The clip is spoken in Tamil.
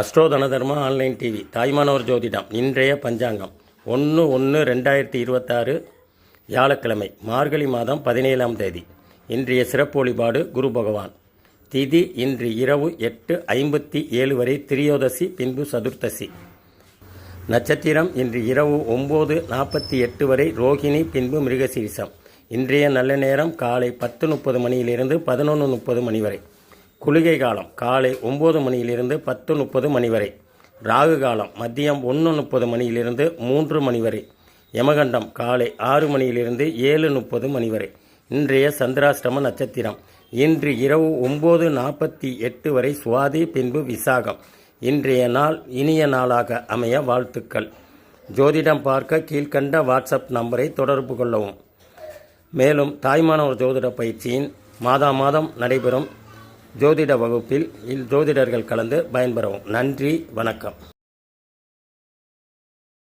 அஸ்ட்ரோ தனதர்மா ஆன்லைன் டிவி தாய்மானவர் ஜோதிடம் இன்றைய பஞ்சாங்கம். ஒன்று ஒன்று ரெண்டாயிரத்தி இருபத்தாறு வியாழக்கிழமை மார்கழி மாதம் பதினேழாம் தேதி. இன்றைய சிறப்பு வழிபாடு குரு பகவான். திதி இன்று இரவு எட்டு ஐம்பத்தி ஏழு வரை திரியோதசி பின்பு சதுர்த்தசி. நட்சத்திரம் இன்று இரவு ஒம்பது நாற்பத்தி எட்டு வரை ரோகிணி பின்பு மிருகசீரிசம். இன்றைய நல்ல நேரம் காலை பத்து முப்பது மணியிலிருந்து பதினொன்று முப்பது மணி வரை. குளிகை காலம் காலை ஒம்பது மணியிலிருந்து பத்து முப்பது மணி வரை. ராகு காலம் மதியம் ஒன்று முப்பது மணியிலிருந்து மூன்று மணி வரை. யமகண்டம் காலை ஆறு மணியிலிருந்து ஏழு முப்பது மணி வரை. இன்றைய சந்திராஷ்டம நட்சத்திரம். இன்று இரவு ஒம்பது நாற்பத்தி எட்டு வரை சுவாதி பின்பு விசாகம். இன்றைய நாள் இனிய நாளாக அமைய வாழ்த்துக்கள். ஜோதிடம் பார்க்க கீழ்கண்ட வாட்ஸ்அப் நம்பரை தொடர்பு கொள்ளவும். மேலும் தாய்மானவர் ஜோதிட பயிற்சியின் மாதா மாதம் நடைபெறும் ஜோதிட வகுப்பில் இல் ஜோதிடர்கள் கலந்து பயன்பெறவும். நன்றி வணக்கம்.